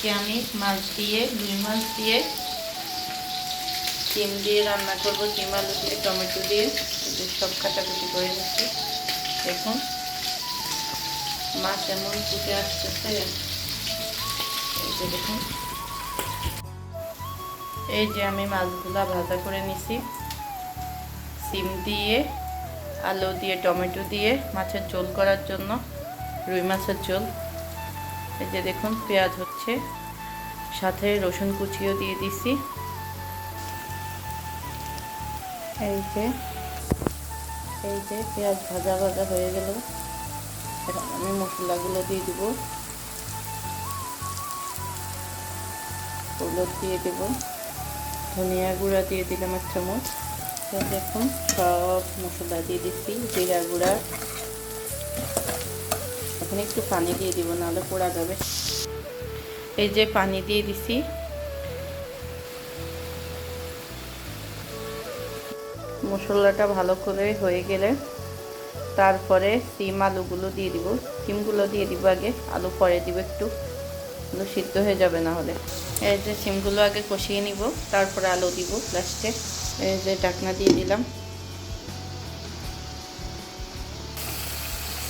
আজকে আমি মাছ দিয়ে, রুই মাছ দিয়ে, ডিম দিয়ে রান্না করব, ডিম, আলু দিয়ে, টমেটো দিয়ে। সব কাটাকুটি করে নিচ্ছি। দেখুন, মাছ এমন ফুটে আসতেছে। দেখুন। এই যে আমি মাছগুলা ভাজা করে নিছি। সিম দিয়ে, আলু দিয়ে, টমেটো দিয়ে, মাছের ঝোল করার জন্য, রুই মাছের ঝোল। এই যে দেখুন, পেঁয়াজ হচ্ছে। সাথে রসুন কুচিও দিয়ে দিছি। এই যে এই যে পেঁয়াজ ভাজা ভাজা হয়ে গেল। এখন আমি মশলাগুলো দিয়ে দিব। হলুদ দিয়ে দেব। ধনিয়া গুঁড়া দিয়ে দিলাম এক চামচ। দেখুন, সব মশলা দিয়ে দিচ্ছি জিরা গুঁড়া এখন একটু পানি দিয়ে দিব, নাহলে পোড়া যাবে। এই যে পানি দিয়ে দিছি। মশলাটা ভালো করে হয়ে গেলে তারপরে সিম আলুগুলো দিয়ে দিব। সিমগুলো দিয়ে দিব আগে, আলু পরে দিব একটু। আলু সিদ্ধ হয়ে যাবে না হলে এই যে সিমগুলো আগে কষিয়ে নিব, তারপরে আলু দিব লাস্টে। এই যে ডাকনা দিয়ে দিলাম।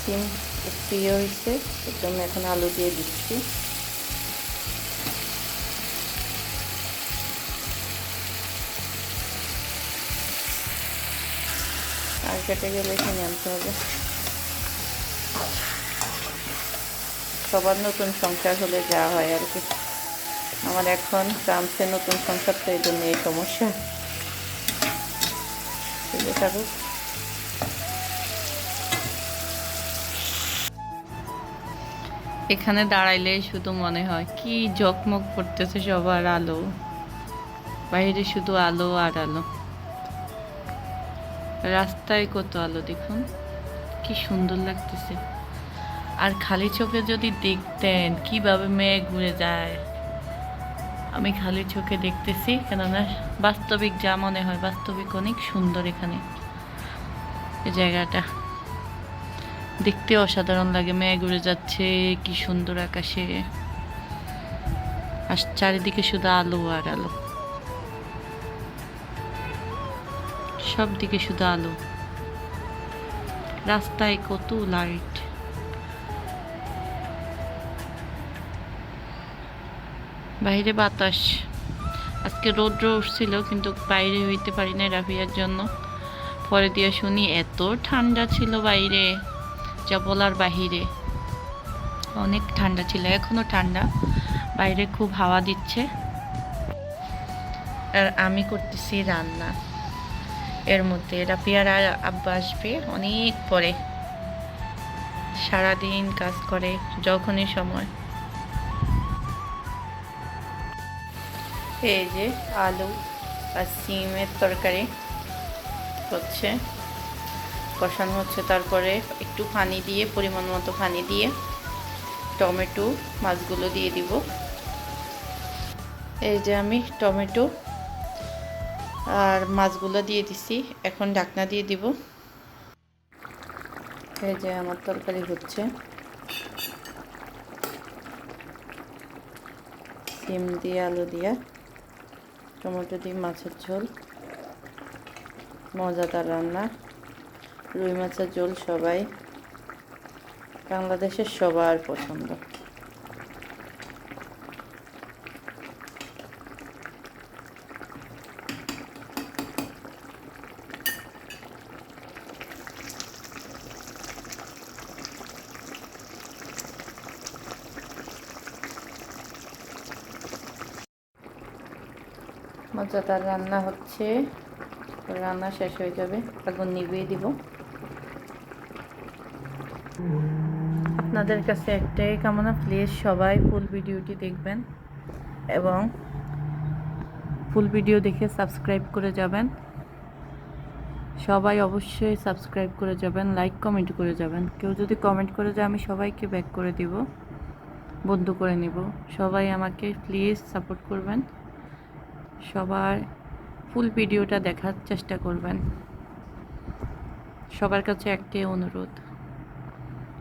সিম একটু ইয়ে হয়েছে, এর জন্য এখন আলু দিয়ে দিচ্ছি। আর কেটে গেলে এখানে আনতে হবে। সবার নতুন সংসার হলে যা হয় আর কি। আমার এখন চান্সে নতুন সংসার তো এই জন্য এই সমস্যা। চলে থাকুক এখানে দাঁড়াইলে শুধু মনে হয়, কি জকমক করতেছে সবার আলো। বাইরে শুধু আলো আর আলো। রাস্তায় কত আলো দেখুন, কি সুন্দর লাগতেছে। আর খালি চোখে যদি দেখতেন, কীভাবে মেয়ে ঘুরে যায়। আমি খালি চোখে দেখতেছি, কেননা বাস্তবিক যা মনে হয় বাস্তবিক অনেক সুন্দর এখানে। এই জায়গাটা। দেখতে অসাধারণ লাগে, মেঘ উড়ে যাচ্ছে, কি সুন্দর আকাশে। আর চারিদিকে শুধু আলো আর আলো। সব দিকে শুধু আলো। রাস্তায় কত লাইট বাইরে বাতাস। আজকে রৌদ্র উঠছিল, কিন্তু বাইরে হইতে পারি না রাফিয়ার জন্য। পরে দিয়ে শুনি, এত ঠান্ডা ছিল বাইরে। যা বলার বাহিরে। অনেক ঠান্ডা ছিল, এখনও ঠান্ডা। বাইরে খুব হাওয়া দিচ্ছে। আর আমি করতেছি রান্না। এর মধ্যে রাফিয়ার আর আব্বা আসবে অনেক পরে। সারাদিন কাজ করে, যখনই সময়। এই যে আলু আর সিমের তরকারি হচ্ছে। কষানো হচ্ছে। তারপরে একটু পানি দিয়ে, পরিমাণ মতো পানি দিয়ে টমেটো মাছগুলো দিয়ে দিব। এই যে আমি টমেটো আর মাছগুলো দিয়ে দিছি। এখন ঢাকনা দিয়ে দিব। এই যে আমার তরকারি হচ্ছে। সিম দিয়ে, আলু দিয়া, টমেটো দিয়ে মাছের ঝোল। মজাদার রান্না। রুই মাছের ঝোল সবাই। বাংলাদেশের সবার পছন্দ। মজাদার রান্না হচ্ছে। রান্না শেষ হয়ে যাবে। আগুন নিভিয়ে দিব। আপনাদের কাছে একটাই কামনা প্লিজ সবাই ফুল ভিডিওটি দেখবেন এবং ফুল ভিডিও দেখে সাবস্ক্রাইব করে যাবেন। সবাই অবশ্যই সাবস্ক্রাইব করে যাবেন লাইক কমেন্ট করে যাবেন। কেউ যদি কমেন্ট করে যায় আমি সবাইকে ব্যাক করে দিব, বন্ধু করে নিব, সবাই আমাকে প্লিজ সাপোর্ট করবেন। সবার ফুল ভিডিওটা দেখার চেষ্টা করবেন। সবার কাছে একটাই অনুরোধ।